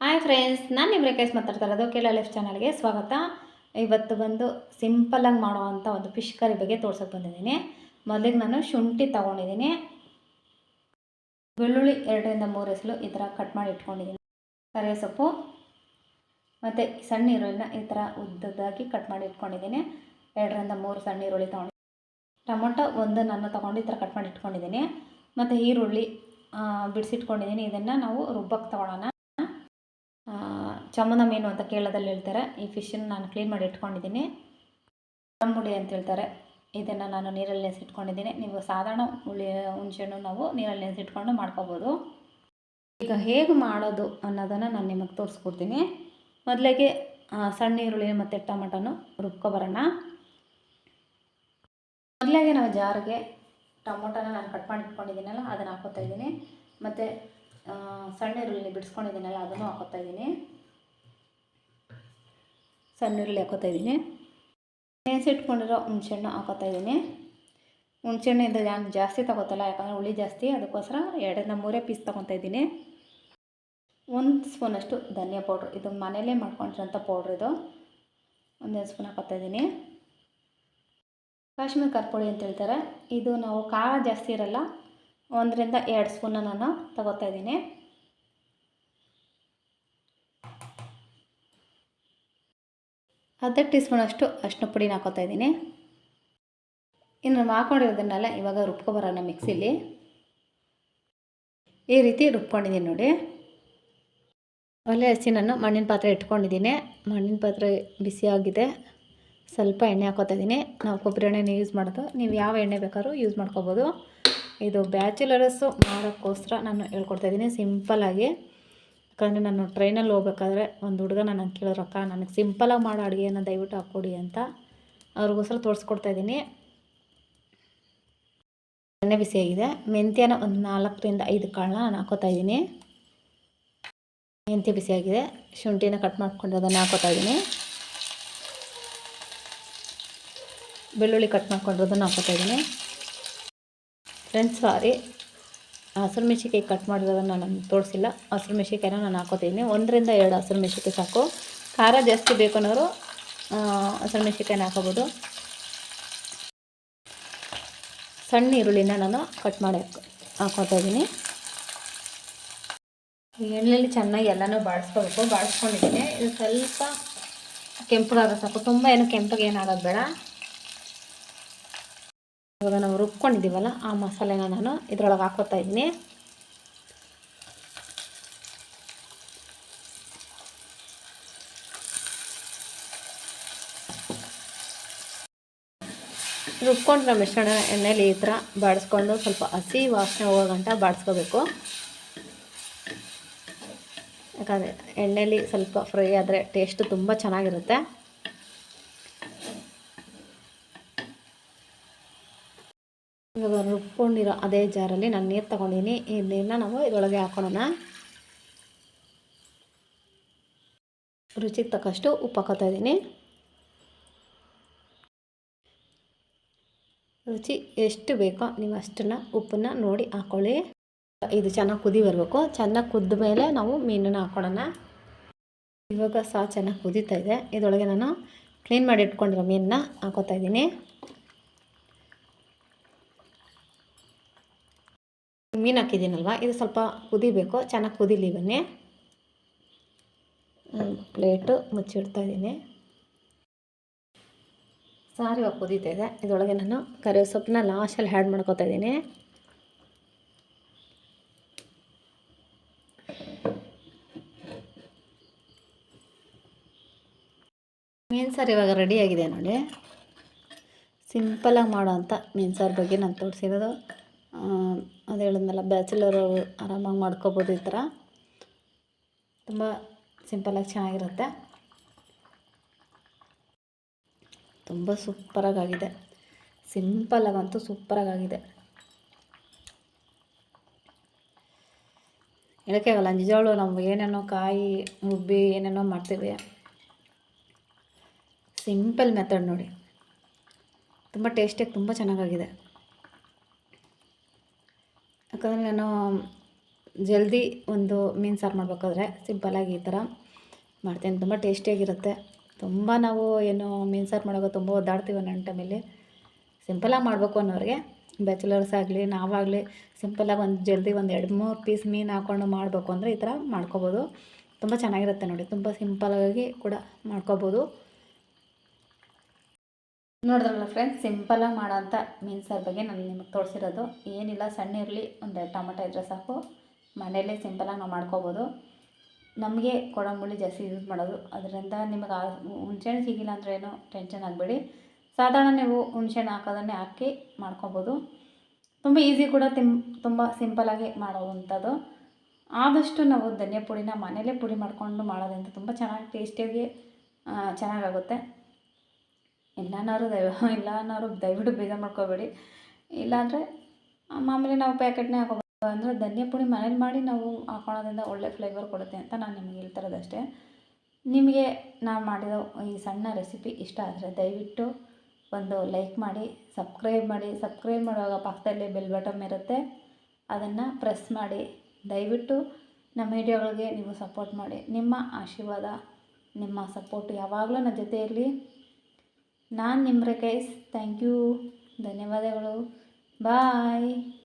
Hi friends ನಾನು ನಿಮ್ಮ ರೇಖೇಶ್ ಮಾತಾಡ್ತಾ ಇರೋದು ಕೇಳ ಲೈಫ್ ಚಾನಲ್ಗೆ ಸ್ವಾಗತ. ಇವತ್ತು ಬಂದು ಸಿಂಪಲಾಗಿ ಮಾಡುವಂಥ ಒಂದು ಫಿಶ್ ಕರಿ ಬಗ್ಗೆ ತೋರ್ಸೋಕ್ಕೆ ಬಂದಿದ್ದೀನಿ. ಮೊದಲಿಗೆ ನಾನು ಶುಂಠಿ ತೊಗೊಂಡಿದ್ದೀನಿ. ಬೆಳ್ಳುಳ್ಳಿ ಎರಡರಿಂದ ಮೂರು ಹೆಸಲು ಈ ಥರ ಕಟ್ ಮಾಡಿ ಇಟ್ಕೊಂಡಿದ್ದೀನಿ. ಕರಿವೆ ಸೊಪ್ಪು. ಮತ್ತು ಸಣ್ಣ ಈರುಳ್ಳಿನ ಈ ಥರ ಉದ್ದದಾಗಿ ಕಟ್ ಮಾಡಿ ಇಟ್ಕೊಂಡಿದ್ದೀನಿ. ಎರಡರಿಂದ ಮೂರು ಸಣ್ಣ ಈರುಳ್ಳಿ ತೊಗೊಂಡು ಟೊಮೊಟೊ ಒಂದು ನಾನು ತೊಗೊಂಡು ಈ ಥರ ಕಟ್ ಮಾಡಿ ಇಟ್ಕೊಂಡಿದ್ದೀನಿ. ಮತ್ತು ಈರುಳ್ಳಿ ಬಿಡಿಸಿಟ್ಕೊಂಡಿದ್ದೀನಿ. ಇದನ್ನು ನಾವು ರುಬ್ಬಕ್ಕೆ ತೊಗೊಳೋಣ. ಚಮನ ಮೀನು ಅಂತ ಕೇರಳದಲ್ಲಿ ಹೇಳ್ತಾರೆ. ಈ ಫಿಶನ್ನು ನಾನು ಕ್ಲೀನ್ ಮಾಡಿ ಇಟ್ಕೊಂಡಿದ್ದೀನಿ. ಮುಡಿ ಅಂತ ಹೇಳ್ತಾರೆ. ಇದನ್ನು ನಾನು ನೀರಲ್ಲಿ ನೆನೆಸಿಟ್ಕೊಂಡಿದ್ದೀನಿ ನೀವು ಸಾಧಾರಣ ಹುಳಿ, ಹುಣಸೆಹಣ್ಣು ನಾವು ನೀರಲ್ಲಿ ನೆನೆಸಿಟ್ಕೊಂಡು ಮಾಡ್ಕೋಬೋದು. ಈಗ ಹೇಗೆ ಮಾಡೋದು ಅನ್ನೋದನ್ನು ನಾನು ನಿಮಗೆ ತೋರಿಸ್ಕೊಡ್ತೀನಿ. ಮೊದಲಿಗೆ ಸಣ್ಣ ಈರುಳ್ಳಿ ಮತ್ತು ಟೊಮೆಟೊನು ರುಬ್ಕೊಬರೋಣ ಮೊದಲಿಗೆ ನಾವು ಜಾರಿಗೆ ಟೊಮೊಟೊನ ನಾನು ಕಟ್ ಮಾಡಿ ಇಟ್ಕೊಂಡಿದ್ದೀನಲ್ಲ, ಅದನ್ನು ಹಾಕೋತಾ ಇದ್ದೀನಿ. ಮತ್ತು ಸಣ್ಣ ಈರುಳ್ಳಿ ಬಿಡಿಸ್ಕೊಂಡಿದ್ದೀನಲ್ಲ, ಅದನ್ನು ಹಾಕೋತಾ ಇದ್ದೀನಿ. ಸಣ್ಣ ಈರುಳ್ಳಿ ಹಾಕೋತಾ ಇದ್ದೀನಿ. ನೆನೆಸಿಟ್ಕೊಂಡಿರೋ ಹುಣಸೆಹಣ್ಣು ಹಾಕೋತಾ ಇದ್ದೀನಿ. ಹುಣಸೆಹಣ್ಣು ನಾನು ಜಾಸ್ತಿ ತಗೋತಲ್ಲ, ಯಾಕಂದರೆ ಹುಳಿ ಜಾಸ್ತಿ, ಅದಕ್ಕೋಸ್ಕರ ಎರಡರಿಂದ ಮೂರೇ ಪೀಸ್ ತೊಗೊತಾ ಇದ್ದೀನಿ. ಒಂದು ಸ್ಪೂನಷ್ಟು ಧನಿಯಾ ಪೌಡ್ರ್ ಇದು ಮನೆಯಲ್ಲೇ ಮಾಡ್ಕೊಂಡಿರೋಂಥ ಪೌಡ್ರ್ ಇದು. ಒಂದೆರಡು ಸ್ಪೂನ್ ಹಾಕೋತಾ ಇದ್ದೀನಿ. ಕಾಶ್ಮೀರ್ ಕರ್ಪುಡಿ ಅಂತ ಹೇಳ್ತಾರೆ. ಇದು ನಾವು ಖಾರ ಜಾಸ್ತಿ ಇರಲ್ಲ, ಒಂದರಿಂದ ಎರಡು ಸ್ಪೂನ ನಾನು ತಗೋತಾ ಇದ್ದೀನಿ. ಅರ್ಧ ಟೀ ಸ್ಪೂನಷ್ಟು ಅರಿಶಿನ ಪುಡಿನ ಹಾಕೋತಾ ಇದ್ದೀನಿ. ಇನ್ನು ನಾವು ಹಾಕೊಂಡಿರೋದನ್ನೆಲ್ಲ ಇವಾಗ ರುಬ್ಕೊಬರೋಣ ಮಿಕ್ಸಿಲಿ. ಈ ರೀತಿ ರುಬ್ಕೊಂಡಿದ್ದೀನಿ ನೋಡಿ. ಒಲೆ ಹಸಿ ನಾನು ಮಣ್ಣಿನ ಪಾತ್ರೆ ಇಟ್ಕೊಂಡಿದ್ದೀನಿ. ಮಣ್ಣಿನ ಪಾತ್ರೆ ಬಿಸಿಯಾಗಿದೆ ಸ್ವಲ್ಪ ಎಣ್ಣೆ ಹಾಕೋತಾ ಇದ್ದೀನಿ. ನಾವು ಕೊಬ್ಬರಿ ಎಣ್ಣೆನ ಯೂಸ್ ಮಾಡೋದು. ನೀವು ಯಾವ ಎಣ್ಣೆ ಬೇಕಾದ್ರೂ ಯೂಸ್ ಮಾಡ್ಕೋಬೋದು. ಇದು ಬ್ಯಾಚುಲರಸ್ಸು ಮಾಡೋಕ್ಕೋಸ್ಕರ ನಾನು ಹೇಳ್ಕೊಡ್ತಾ ಇದ್ದೀನಿ. ಸಿಂಪಲ್ಲಾಗಿ. ಯಾಕಂದರೆ ನಾನು ಟ್ರೈನಲ್ಲಿ ಹೋಗ್ಬೇಕಾದ್ರೆ ಒಂದು ಹುಡುಗ ನನ್ನ ಕೇಳಿದ್ರು ರೊಕ್ಕ ನನಗೆ ಸಿಂಪಲಾಗಿ ಮಾಡೋ ಅಡುಗೆಯನ್ನು ದಯವಿಟ್ಟು ಹಾಕ್ಕೊಡಿ ಅಂತ ಅವ್ರಿಗೋಸ್ಕರ ತೋರಿಸ್ಕೊಡ್ತಾ ಇದ್ದೀನಿ ಎಣ್ಣೆ ಬಿಸಿಯಾಗಿದೆ ಮೆಂತ್ಯನ ಒಂದು ನಾಲ್ಕರಿಂದ ಐದು ಕಾಳನ್ನ ನಾನು ಹಾಕೋತಾ ಇದ್ದೀನಿ ಮೆಂತ್ಯ ಬಿಸಿಯಾಗಿದೆ ಶುಂಠಿನ ಕಟ್ ಮಾಡ್ಕೊಂಡು ಅದನ್ನು ಹಾಕೋತಾ ಇದ್ದೀನಿ ಬೆಳ್ಳುಳ್ಳಿ ಕಟ್ ಮಾಡ್ಕೊಂಡಿರೋದನ್ನು ಹಾಕೋತಾ ಇದ್ದೀನಿ ಫ್ರೆಂಡ್ಸ್ ಸಾರಿ ಹಸಿರು ಮೆಣಸಿಕಾಯಿ ಕಟ್ ಮಾಡಿರೋದನ್ನು ನಾನು ತೋರಿಸಿಲ್ಲ. ಹಸಿರು ಮೆಣಸಿಕಾಯಿನ ನಾನು ಹಾಕೋತೀನಿ. ಒಂದರಿಂದ ಎರಡು ಹಸಿರು ಮೆಣಸಿಕಾಯಿ ಸಾಕು. ಖಾರ ಜಾಸ್ತಿ ಬೇಕು ಅನ್ನೋರು ಹಸಿರು ಮೆಣಸಿಕಾಯಿನ ಹಾಕೋಬೋದು. ಸಣ್ಣ ಈರುಳ್ಳಿನ ನಾನು ಕಟ್ ಮಾಡಿ ಹಾಕೋತಾ ಇದ್ದೀನಿ ಎಣ್ಣೆಯಲ್ಲಿ ಚೆನ್ನಾಗಿ ಎಲ್ಲನೂ ಬಾಡಿಸ್ಕೋಬೇಕು ಬಾಡಿಸ್ಕೊಂಡಿದ್ದೀನಿ ಇದು ಸ್ವಲ್ಪ ಕೆಂಪಗಾಗ ಸಾಕು. ತುಂಬ ಏನು ಕೆಂಪಗೆ ಏನಾಗೋದು ಬೇಡ. ಇವಾಗ ನಾವು ರುಬ್ಕೊಂಡಿದ್ದೀವಲ್ಲ, ಆ ಮಸಾಲೆನ ನಾನು ಇದ್ರೊಳಗೆ ಹಾಕೋತಾ ಇದ್ದೀನಿ. ರುಬ್ಕೊಂಡಿರೋ ಮಿಶ್ರಣ ಎಣ್ಣೆಲಿ ಈ ಥರ ಬಾಡಿಸ್ಕೊಂಡು ಸ್ವಲ್ಪ ಹಸಿ ವಾಸನೆ ಹೋಗೋ ಗಂಟ ಬಾಡಿಸ್ಕೋಬೇಕು. ಯಾಕಂದರೆ ಎಣ್ಣೆಲಿ ಸ್ವಲ್ಪ ಫ್ರೈ ಆದರೆ ಟೇಸ್ಟ್ ತುಂಬ ಚೆನ್ನಾಗಿರುತ್ತೆ. ಇವಾಗ ರುಬ್ಕೊಂಡಿರೋ ಅದೇ ಜಾರಲ್ಲಿ ನಾನು ನೀರು ತೊಗೊಂಡಿನಿ. ಈ ನೀರನ್ನ ನಾವು ಇದರೊಳಗೆ ಹಾಕೊಳ್ಳೋಣ ರುಚಿಗೆ ತಕ್ಕಷ್ಟು ಉಪ್ಪು ಹಾಕೋತಾ ಇದ್ದೀನಿ. ರುಚಿ ಎಷ್ಟು ಬೇಕೋ ನೀವು ಅಷ್ಟನ್ನ ಉಪ್ಪನ್ನು ನೋಡಿ ಹಾಕ್ಕೊಳ್ಳಿ ಇದು ಚೆನ್ನಾಗಿ ಕುದಿ ಬರಬೇಕು. ಚೆನ್ನಾಗಿ ಕುದ್ದ ಮೇಲೆ ನಾವು ಮೀನನ್ನು ಹಾಕೊಳ್ಳೋಣ ಇವಾಗ ಸಹ ಚೆನ್ನಾಗಿ ಕುದೀತಾ ಇದೆ. ಇದರೊಳಗೆ ನಾನು ಕ್ಲೀನ್ ಮಾಡಿ ಇಟ್ಕೊಂಡಿರೋ ಮೀನನ್ನ ಹಾಕೋತಾ ಇದ್ದೀನಿ. ಮೀನು ಹಾಕಿದ್ದೀನಲ್ವ? ಇದು ಸ್ವಲ್ಪ ಕುದಿಬೇಕು. ಚೆನ್ನಾಗಿ ಕುದೀಲಿ ಬನ್ನಿ. ಪ್ಲೇಟು ಮುಚ್ಚಿಡ್ತಾ ಇದ್ದೀನಿ. ಸಾರಿ ಇವಾಗ ಕುದೀತಾ ಇದೆ. ಇದರೊಳಗೆ ನಾನು ಕರಿಬೇವು ಸೊಪ್ಪನ್ನ ಲಾಸ್ಟಲ್ಲಿ ಹ್ಯಾಡ್ ಮಾಡ್ಕೊತಾ ಇದ್ದೀನಿ. ಮೀನು ಸಾರು ಇವಾಗ ರೆಡಿಯಾಗಿದೆ ನೋಡಿ. ಸಿಂಪಲಾಗಿ ಮಾಡೋವಂಥ ಮೀನು ಸಾರು ಬಗ್ಗೆ ನಾನು ತೋರಿಸಿರೋದು. ಅದು ಹೇಳಿದ್ನಲ್ಲ ಬ್ಯಾಚುಲರು ಆರಾಮಾಗಿ ಮಾಡ್ಕೋಬೋದು ಈ ಥರ. ತುಂಬ ಸಿಂಪಲಾಗಿ ಚೆನ್ನಾಗಿರುತ್ತೆ. ತುಂಬ ಸೂಪರಾಗಾಗಿದೆ ಸಿಂಪಲಾಗಂತೂ ಸೂಪರಾಗಾಗಿದೆ ಹೇಳೋಕ್ಕೆ ಆಗಲ್ಲ ನಿಜವಾಳು ನಾವು ಏನೇನೋ ಕಾಯಿ, ಉಬ್ಬಿ ಏನೇನೋ ಮಾಡ್ತೀವಿ ಸಿಂಪಲ್ ಮೆಥಡ್ ನೋಡಿ. ತುಂಬ ಟೇಸ್ಟಿಯಾಗಿ ತುಂಬ ಚೆನ್ನಾಗಾಗಿದೆ ಯಾಕಂದರೆ ನಾನು ಜಲ್ದಿ ಒಂದು ಮೀನು ಸಾರು ಮಾಡಬೇಕಾದ್ರೆ ಸಿಂಪಲಾಗಿ ಈ ಥರ ಮಾಡ್ತೀನಿ. ತುಂಬ ಟೇಸ್ಟಿಯಾಗಿರುತ್ತೆ. ತುಂಬ ನಾವು ಏನು ಮೀನು ಸಾರು ಮಾಡೋಕೆ ತುಂಬ ಒದ್ದಾಡ್ತೀವಿ ನನ್ನ ಟೈಮಲ್ಲಿ. ಸಿಂಪಲಾಗಿ ಮಾಡಬೇಕು ಅನ್ನೋರಿಗೆ, ಬ್ಯಾಚುಲರ್ಸ್ ಆಗಲಿ, ನಾವಾಗಲಿ ಸಿಂಪಲಾಗಿ ಒಂದು ಜಲ್ದಿ ಒಂದು ಎರಡು ಮೂರು ಪೀಸ್ ಮೀನು ಹಾಕ್ಕೊಂಡು ಮಾಡಬೇಕು ಅಂದರೆ ಈ ಥರ ಮಾಡ್ಕೊಬೋದು. ತುಂಬ ಚೆನ್ನಾಗಿರುತ್ತೆ ನೋಡಿ. ತುಂಬ ಸಿಂಪಲಾಗಿ ಕೂಡ ಮಾಡ್ಕೊಬೋದು. ನೋಡಿದ್ರಲ್ಲ ಫ್ರೆಂಡ್ಸ್ ಸಿಂಪಲಾಗಿ ಮಾಡೋಂಥ ಮೀನು ಸಾರು ಬಗ್ಗೆ ನಾನು ನಿಮಗೆ ತೋರಿಸಿರೋದು. ಏನಿಲ್ಲ, ಸಣ್ಣ ಇರಲಿ ಒಂದು ಟೊಮೆಟೊ ಇದ್ರೆ ಸಾಕು. ಮನೆಯಲ್ಲೇ ಸಿಂಪಲಾಗಿ ನಾವು ಮಾಡ್ಕೋಬೋದು. ನಮಗೆ ಕೊಡಂಬುಳಿ ಜಾಸ್ತಿ ಯೂಸ್ ಮಾಡೋದು. ಅದರಿಂದ ನಿಮಗೆ ಆ ಹುಣ್ಸೆಹಣ್ಣು ಸಿಗಿಲ್ಲ ಅಂದ್ರೆ ಏನು ಟೆನ್ಷನ್ ಆಗಬೇಡಿ. ಸಾಧಾರಣ ನೀವು ಹುಣ್ಸೆಹಣ್ಣು ಹಾಕೋದನ್ನೇ ಹಾಕಿ ಮಾಡ್ಕೊಬೋದು. ತುಂಬ ಈಸಿ ಕೂಡ ತಿಂ ತುಂಬ ಸಿಂಪಲಾಗಿ ಮಾಡೋವಂಥದ್ದು. ಆದಷ್ಟು ನಾವು ಧನಿಯಾ ಪುಡಿನ ಮನೇಲೇ ಪುಡಿ ಮಾಡಿಕೊಂಡು ಮಾಡೋದ್ರಿಂದ ತುಂಬ ಚೆನ್ನಾಗಿ ಟೇಸ್ಟಿಯಾಗಿ ಚೆನ್ನಾಗಾಗುತ್ತೆ. ಇಲ್ಲನಾರು ದಯ ಇಲ್ಲ ಅನ್ನೋರು ದಯವಿಟ್ಟು ಬೇಜಾರು ಮಾಡ್ಕೋಬೇಡಿ. ಇಲ್ಲಾಂದರೆ ಮಾಮೂಲಿ ನಾವು ಪ್ಯಾಕೆಟ್ನೇ ಹಾಕೋಬೋದು. ಅಂದರೆ ಧನಿಯಾ ಪುಡಿ ಮನೇಲಿ ಮಾಡಿ ನಾವು ಹಾಕೊಳ್ಳೋದ್ರಿಂದ ಒಳ್ಳೆ ಫ್ಲೇವರ್ ಕೊಡುತ್ತೆ ಅಂತ ನಾನು ನಿಮ್ಗೆ ಹೇಳ್ತಿರೋದಷ್ಟೇ. ನಿಮಗೆ ನಾನು ಮಾಡಿರೋ ಈ ಸಣ್ಣ ರೆಸಿಪಿ ಇಷ್ಟ ಆದರೆ ದಯವಿಟ್ಟು ಒಂದು ಲೈಕ್ ಮಾಡಿ ಸಬ್ಸ್ಕ್ರೈಬ್ ಮಾಡಿ. ಸಬ್ಸ್ಕ್ರೈಬ್ ಮಾಡುವಾಗ ಪಕ್ಕದಲ್ಲಿ ಬೆಲ್ ಬಟನ್ ಇರುತ್ತೆ. ಅದನ್ನು ಪ್ರೆಸ್ ಮಾಡಿ. ದಯವಿಟ್ಟು ನಮ್ಮ ವಿಡಿಯೋಗಳಿಗೆ ನೀವು ಸಪೋರ್ಟ್ ಮಾಡಿ. ನಿಮ್ಮ ಆಶೀರ್ವಾದ, ನಿಮ್ಮ ಸಪೋರ್ಟ್ ಯಾವಾಗಲೂ ನನ್ನ ಜೊತೆ ಇರಲಿ ನಾನು ನಿಮ್ಮ ಕೈಸ್ ಥ್ಯಾಂಕ್ ಯು ಧನ್ಯವಾದಗಳು. ಬಾಯ್